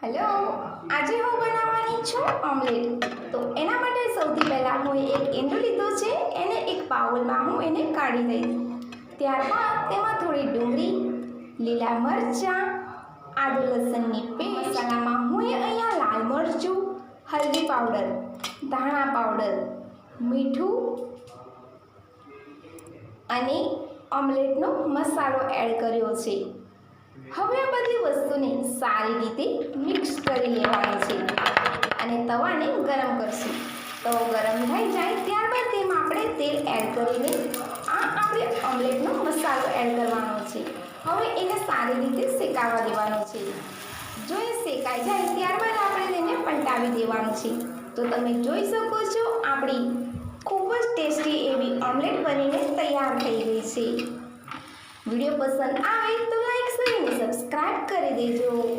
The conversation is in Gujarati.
હેલો આજે હું બનાવવાની છું ઓમલેટ તો એના માટે સૌથી પહેલાં હું એક ઈંડું લીધું છે, એને એક બાઉલમાં હું એને કાઢી દઈશ. ત્યારબાદ તેમાં થોડી ડુંગળી, લીલા મરચાં, આદુ લસણની પેસ્ટ, મસાલામાં હું અહીંયા લાલ મરચું, હલ્દી પાવડર, ધાણા પાવડર, મીઠું અને ઓમલેટનો મસાલો એડ કર્યો છે. હવે વસ્તુને સારી રીતે મિક્સ કરી લેવાની છે. અને તવાને ગરમ કરશું. તવો ગરમ થઈ જાય ત્યારબાદ તેમાં આપણે તેલ એડ કરીને આ આપણે ઓમલેટનો મસાલો એડ કરવાનો છે. હવે એને સારી રીતે શેકાવા દેવાનો છે. જો એ શેકાઈ જાય ત્યારબાદ આપણે તેને પલટાવી દેવાનું છે. તો તમે જોઈ શકો છો આપણી ખૂબ જ ટેસ્ટી એવી ઓમલેટ બનીને તૈયાર થઈ ગઈ છે. વીડિયો પસંદ આવે તો લાઈક